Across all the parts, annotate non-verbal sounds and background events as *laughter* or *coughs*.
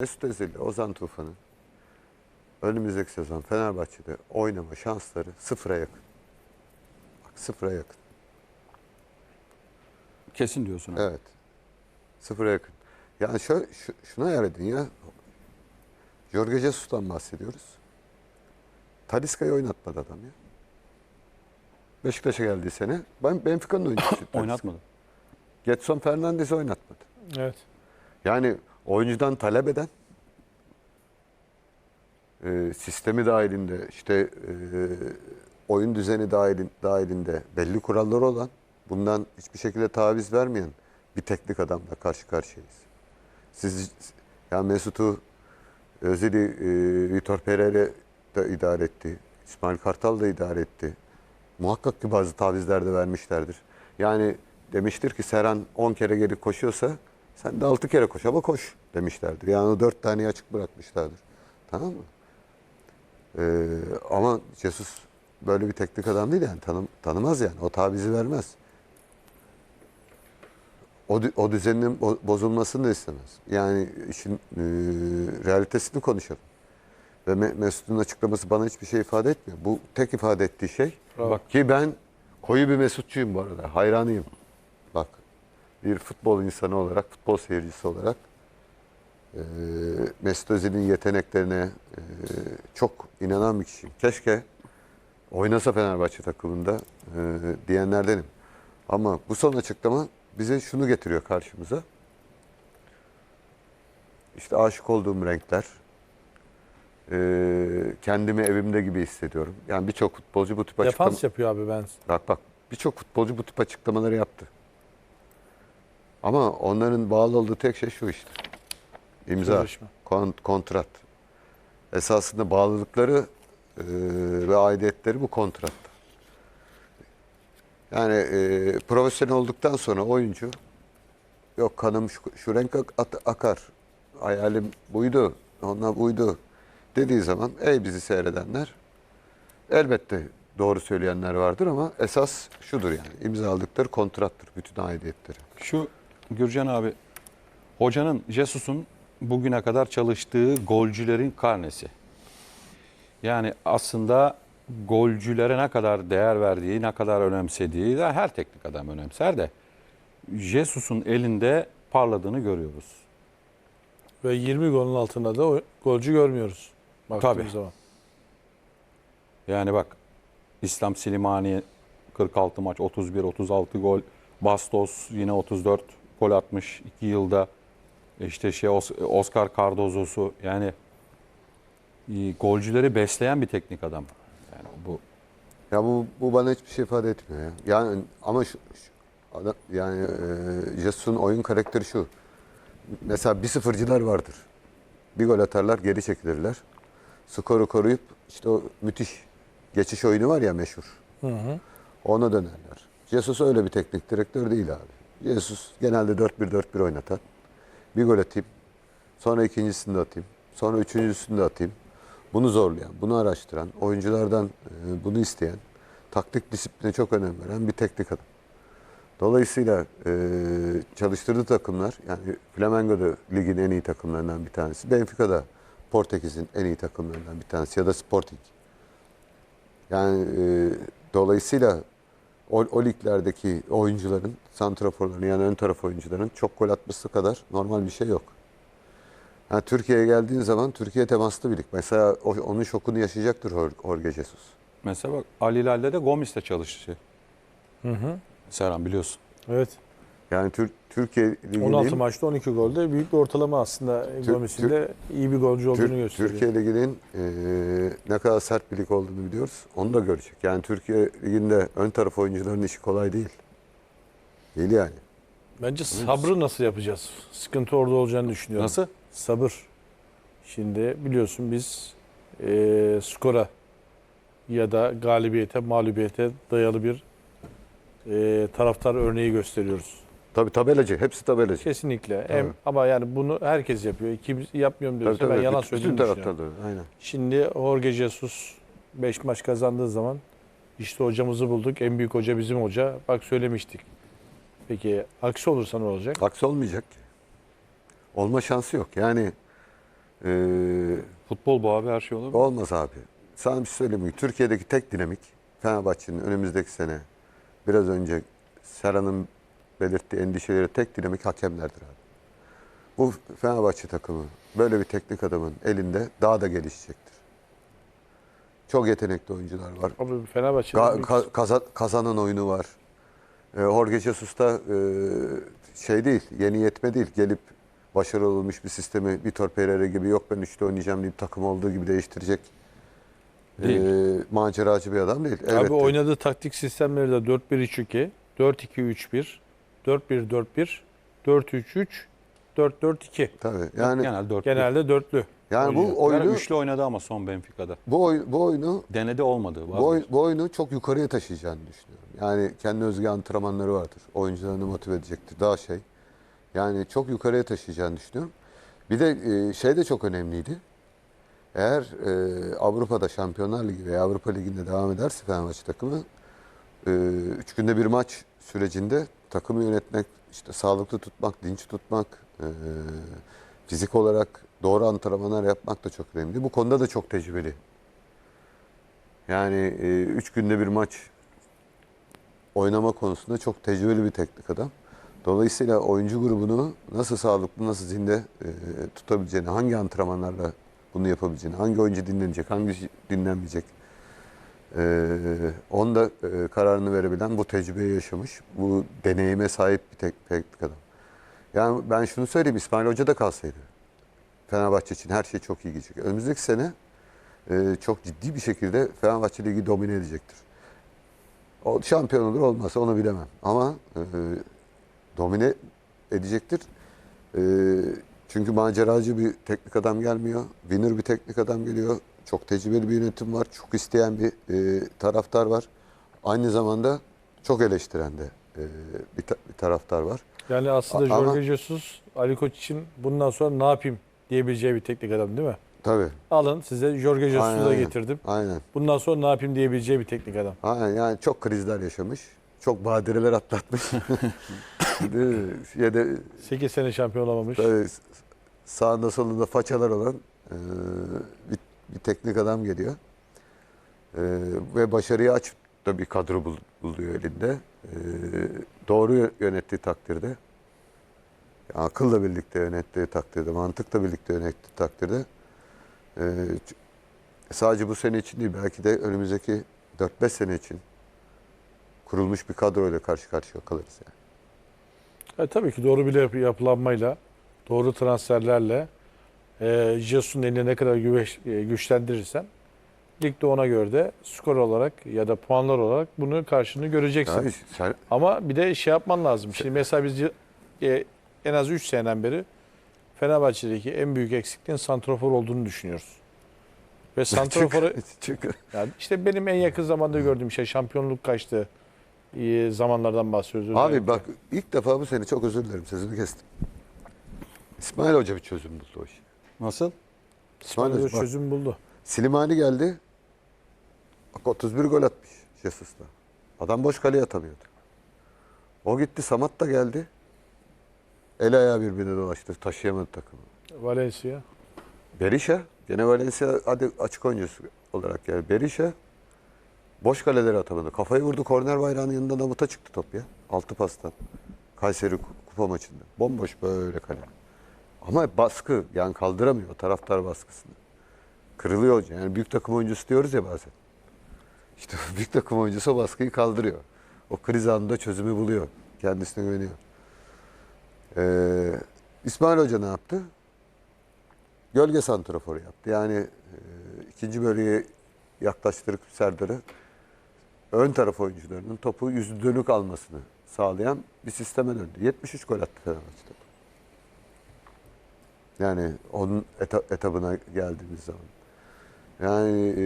Mesut Özil, Ozan Tufan'ın önümüzdeki sezon Fenerbahçe'de oynama şansları sıfıra yakın. Bak sıfıra yakın. Kesin diyorsun. abi. Evet. Sıfıra yakın. Yani şöyle, şu, şuna edin ya. Jorge Jesus'tan bahsediyoruz. Taliska'yı oynatmadı adam ya. Beşiktaş'a geldiği sene. Ben Benfica'nın. *coughs* Talisca. Oynatmadı. Getson Fernandez'i oynatmadı. Evet. Yani oyuncudan talep eden e, sistemi dahilinde işte e, oyun düzeni dahilin, dahilinde belli kuralları olan bundan hiçbir şekilde taviz vermeyen bir teknik adamla karşı karşıyayız. Siz yani Mesut'u Özil'i e, Vitor Pereira da idare etti. İsmail Kartal da idare etti. Muhakkak ki bazı tavizler de vermişlerdir. Yani demiştir ki Serhan 10 kere geri koşuyorsa sen de 6 kere koş ama koş demişlerdir. Yani o 4 taneyi açık bırakmışlardır. Tamam mı? Ee, ama Jesus böyle bir teknik adam değil yani tanım, tanımaz yani. O tavizi vermez. O, o düzenin bo- bozulmasını da istemez. Yani işin e, realitesini konuşalım. Ve Me- Mesut'un açıklaması bana hiçbir şey ifade etmiyor. Bu tek ifade ettiği şey Bak ki ben koyu bir Mesutçuyum bu arada. Hayranıyım. Bak bir futbol insanı olarak, futbol seyircisi olarak e, Mesut Özil'in yeteneklerine e, çok inanan bir kişiyim. Keşke oynasa Fenerbahçe takımında e, diyenlerdenim. Ama bu son açıklama bize şunu getiriyor karşımıza. İşte aşık olduğum renkler, e, kendimi evimde gibi hissediyorum. Yani birçok futbolcu bu tip açıklama... Defans yapıyor abi ben. Bak bak birçok futbolcu bu tip açıklamaları yaptı. Ama onların bağlı olduğu tek şey şu işte. İmza, kon- kontrat. Esasında bağlılıkları e, ve aidiyetleri bu kontratta. Yani e, profesyonel olduktan sonra oyuncu yok kanım şu, şu renk at- akar. Hayalim buydu, onunla buydu dediği zaman ey bizi seyredenler Elbette doğru söyleyenler vardır ama esas şudur yani imzaladıkları kontrattır bütün aidiyetleri. şu Gürcan abi hocanın Jesus'un bugüne kadar çalıştığı golcülerin karnesi. Yani aslında golcülere ne kadar değer verdiği, ne kadar önemsediği de her teknik adam önemser de Jesus'un elinde parladığını görüyoruz. Ve 20 golün altında da o- golcü görmüyoruz. Tabii. zaman. Yani bak İslam Silimani 46 maç 31 36 gol. Bastos yine 34 gol atmış 2 yılda. İşte şey Os- Oscar Cardozo'su yani e, golcüleri besleyen bir teknik adam. Yani bu Ya bu, bu bana hiçbir şey ifade etmiyor ya. Yani ama şu, şu- adam, yani e, Jesus'un oyun karakteri şu. Mesela bir sıfırcılar vardır. Bir gol atarlar geri çekilirler. Skoru koruyup işte o müthiş geçiş oyunu var ya meşhur. Hı hı. Ona dönerler. Jesus öyle bir teknik direktör değil abi. Jesus genelde 4-1-4-1 oynatan. Bir gol atayım. Sonra ikincisini de atayım. Sonra üçüncüsünü de atayım. Bunu zorlayan, bunu araştıran, oyunculardan e, bunu isteyen, taktik disipline çok önem veren bir teknik adam. Dolayısıyla e, çalıştırdığı takımlar, yani Flamengo da ligin en iyi takımlarından bir tanesi. Benfica da Portekiz'in en iyi takımlarından bir tanesi ya da Sporting. Yani e, dolayısıyla o, o liglerdeki oyuncuların, santraforların yani ön taraf oyuncuların çok gol atması kadar normal bir şey yok. Yani Türkiye'ye geldiğin zaman Türkiye temaslı bir lig. Mesela o- onun şokunu yaşayacaktır Jor- Jorge Jesus. mesela bak Ali Hilal'de de Gomis'le çalıştı. Hı hı. Serhan biliyorsun. Evet. Yani Tür- Türkiye Ligi'nin 16 maçta 12 golde büyük bir ortalama aslında Gomis'in de iyi bir golcü olduğunu Tür- gösteriyor. Türkiye Ligi'nin e, ne kadar sert bir lig olduğunu biliyoruz. Onu da görecek. Yani Türkiye Ligi'nde ön taraf oyuncuların işi kolay değil. Değil yani. Bence sabrı nasıl yapacağız? Sıkıntı orada olacağını düşünüyorum. Nasıl? Sabır. Şimdi biliyorsun biz eee skora ya da galibiyete, mağlubiyete dayalı bir eee, taraftar örneği gösteriyoruz. Tabii tabelacı. Hepsi tabelacı. Kesinlikle. Hem, ama yani bunu herkes yapıyor. Kim yapmıyorum diyorsa Tabii, ben tabii. yalan Bütün- söylediğimi düşünüyorum. Aynen. Şimdi Jorge Jesus 5 maç kazandığı zaman işte hocamızı bulduk. En büyük hoca bizim hoca. Bak söylemiştik. Peki aksi olursa ne olacak? Aksi olmayacak ki. Olma şansı yok. Yani Ee, Futbol bu abi her şey olur. mu? olmaz abi. Sana bir şey söyleyeyim mi? Türkiye'deki tek dinamik Fenerbahçe'nin önümüzdeki sene biraz önce Serhan'ın belirttiği endişeleri tek dinamik hakemlerdir abi. Bu Fenerbahçe takımı böyle bir teknik adamın elinde daha da gelişecektir. Çok yetenekli oyuncular var. Abi Fenerbahçe'nin Ka- bir ka- kaza- kazanan oyunu var. E, Jorge Jesus da e, şey değil, yeni yetme değil. Gelip başarılı olmuş bir sistemi Vitor Pereira gibi yok ben üçlü oynayacağım deyip takım olduğu gibi değiştirecek Değil. e, maceracı bir adam değil. Abi Elbette. oynadığı taktik sistemleri de 4-1-3-2, 4-2-3-1, 4-1-4-1, 4-3-3, 4-4-2. Tabii. Yani Genel dört. Genelde dörtlü. yani oynuyor. bu oyunu üçlü oynadı ama son Benfica'da. bu, oy- bu oyunu Denedi olmadı. bu, oy- bu oyunu çok yukarıya taşıyacağını düşünüyorum. Yani kendi özgü antrenmanları vardır. Oyuncularını motive edecektir. Daha şey. Yani çok yukarıya taşıyacağını düşünüyorum. Bir de e, şey de çok önemliydi. Eğer e, Avrupa'da Şampiyonlar Ligi veya Avrupa Ligi'nde devam ederse Fenerbahçe takımı e, üç günde bir maç sürecinde takımı yönetmek, işte sağlıklı tutmak, dinç tutmak, e, fizik olarak doğru antrenmanlar yapmak da çok önemli. Bu konuda da çok tecrübeli. Yani e, üç günde bir maç oynama konusunda çok tecrübeli bir teknik adam. Dolayısıyla oyuncu grubunu nasıl sağlıklı, nasıl zinde e, tutabileceğini, hangi antrenmanlarla bunu yapabileceğini, hangi oyuncu dinlenecek, hangi dinlenmeyecek, e, onun da e, kararını verebilen bu tecrübeyi yaşamış, bu deneyime sahip bir tek, teknik adam. Yani ben şunu söyleyeyim, İsmail Hoca da kalsaydı Fenerbahçe için her şey çok iyi gidecek. Önümüzdeki sene e, çok ciddi bir şekilde Fenerbahçe Ligi domine edecektir. O şampiyon olur olmaz onu bilemem. Ama e, domine edecektir. E, çünkü maceracı bir teknik adam gelmiyor. Winner bir teknik adam geliyor. Çok tecrübeli bir yönetim var. Çok isteyen bir e, taraftar var. Aynı zamanda çok eleştiren de e, bir, ta- bir taraftar var. Yani aslında A- ama- Jorge Jesus, Ali Koç için bundan sonra ne yapayım diyebileceği bir teknik adam değil mi? Tabii. Alın size Jorge Jesus'u da getirdim. Aynen. Bundan sonra ne yapayım diyebileceği bir teknik adam. Aynen yani çok krizler yaşamış. Çok badireler atlatmış. *laughs* Mi? Şeyde 8 sene şampiyon olamamış. Tabii sağında solunda façalar olan e, bir, bir teknik adam geliyor. E, ve başarıyı aç da bir kadro bul- buluyor elinde. E, doğru yönettiği takdirde, akılla birlikte yönettiği takdirde, mantıkla birlikte yönettiği takdirde e, sadece bu sene için değil belki de önümüzdeki 4-5 sene için kurulmuş bir kadroyla karşı karşıya kalırız yani. E, tabii ki doğru bir yap- yapılanmayla, doğru transferlerle e, Jesus'un eline ne kadar güveş, e, güçlendirirsen ligde ona göre de skor olarak ya da puanlar olarak bunu karşını göreceksin. Abi sen, Ama bir de şey yapman lazım. Şimdi mesela biz e, en az 3 seneden beri Fenerbahçe'deki en büyük eksikliğin santrafor olduğunu düşünüyoruz. Ve santraforu *laughs* yani işte benim en yakın zamanda gördüğüm şey şampiyonluk kaçtı e, zamanlardan bahsediyoruz. Abi özellikle. bak ilk defa bu sene çok özür dilerim sözünü kestim. İsmail Hoca bir çözüm buldu o işi. Nasıl? Bak, çözüm buldu. Silimani geldi. Bak 31 gol atmış Jesus'la. Adam boş kaleye atamıyordu. O gitti Samat da geldi. El ayağı birbirine dolaştı. Taşıyamadı takımı. Valencia. Berisha. Gene Valencia hadi açık oyuncusu olarak geldi. Berisha boş kaleleri atamadı. Kafayı vurdu. Korner bayrağının yanında namuta çıktı top ya. Altı pastan. Kayseri ku- kupa maçında. Bomboş böyle kale. Ama baskı yani kaldıramıyor taraftar baskısını. Kırılıyor hoca. Yani büyük takım oyuncusu diyoruz ya bazen. İşte *laughs* büyük takım oyuncusu o baskıyı kaldırıyor. O kriz anında çözümü buluyor. Kendisine güveniyor. Ee, İsmail Hoca ne yaptı? Gölge santraforu yaptı. Yani e, ikinci bölgeye yaklaştırıp Serdar'ı ön taraf oyuncularının topu yüzü dönük almasını sağlayan bir sisteme döndü. 73 gol attı Fenerbahçe'de. Yani onun eta- etabına geldiğimiz zaman. Yani e,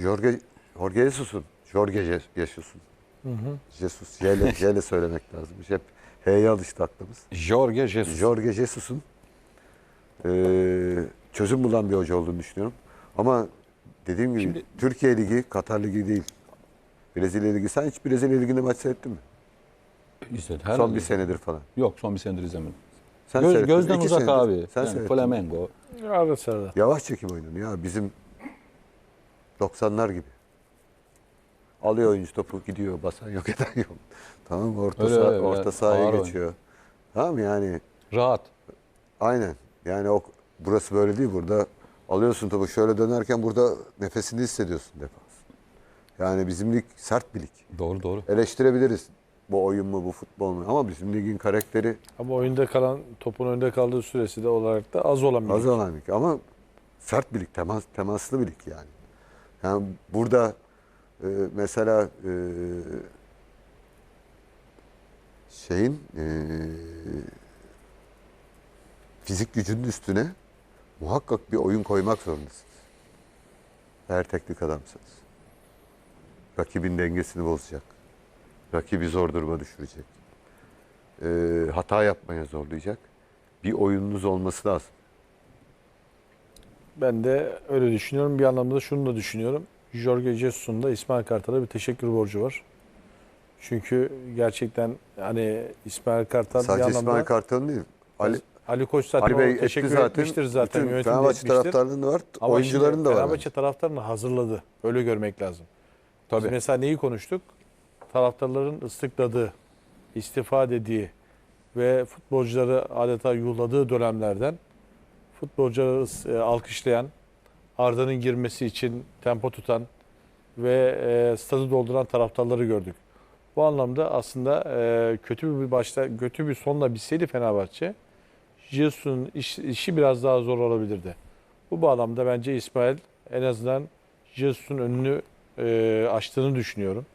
Jorge, Jorge Jesus'un, Jorge Je- Jesus'un, Hı hı. Jesus, J'le, J'le söylemek lazım. Hep H'ye alıştı aklımız. Jorge Jesus. Jorge Jesus'un eee, çözüm bulan bir hoca olduğunu düşünüyorum. Ama dediğim gibi Şimdi- Türkiye Ligi, Katar Ligi değil. Brezilya Ligi. Sen hiç Brezilya Ligi'nde maç seyrettin mi? İzledi. Son bir izledim. senedir falan. Yok son bir senedir izlemedim. Sen Göz, seyrettin. gözden İki uzak senedir. abi. Sen yani seyrettin. Flamengo. Ara sırada. Yavaş çekim oynanıyor ya bizim 90'lar gibi. Alıyor oyuncu topu gidiyor basan yok *laughs* eden yok. Tamam mı? Orta, Öyle, saha, öyle, orta biraz sahaya ağır geçiyor. Tamam yani Rahat. aynen. Yani o burası böyle değil burada alıyorsun topu şöyle dönerken burada nefesini hissediyorsun defans. Yani bizim lig sert bir lig. Doğru doğru. Eleştirebiliriz. Bu oyun mu bu futbol mu ama bizim ligin karakteri Ama oyunda kalan topun önünde kaldığı süresi de olarak da az olan bir Az lig. olan lig ama sert bir lig, temas, temaslı bir lig yani. Yani burada e, mesela e, şeyin e, fizik gücünün üstüne muhakkak bir oyun koymak zorundasınız. Eğer teknik adamsanız. Rakibin dengesini bozacak. Rakibi zor duruma düşürecek. E, hata yapmaya zorlayacak. Bir oyununuz olması lazım. Ben de öyle düşünüyorum. Bir anlamda da şunu da düşünüyorum. Jorge Jesus'un da İsmail Kartal'a bir teşekkür borcu var. Çünkü gerçekten hani İsmail Kartal bir Sadece anlamda İsmail Kartal'ın değil. Ali, Ali Koç zaten Ali Bey teşekkür zaten. etmiştir zaten. Bütün Fenerbahçe taraftarının da var. Ama oyuncuların da var. Fenerbahçe taraftarını hazırladı. Öyle görmek lazım. Biz Tabii. mesela neyi konuştuk? Taraftarların ıslıkladığı, istifa dediği ve futbolcuları adeta yuhladığı dönemlerden futbolcuları e, alkışlayan, Arda'nın girmesi için tempo tutan ve e, stadı dolduran taraftarları gördük. Bu anlamda aslında e, kötü bir başta kötü bir sonla bitseydi Fenerbahçe, Jesus'un iş- işi biraz daha zor olabilirdi. Bu bağlamda bence İsmail en azından Jesus'un önünü e, açtığını düşünüyorum.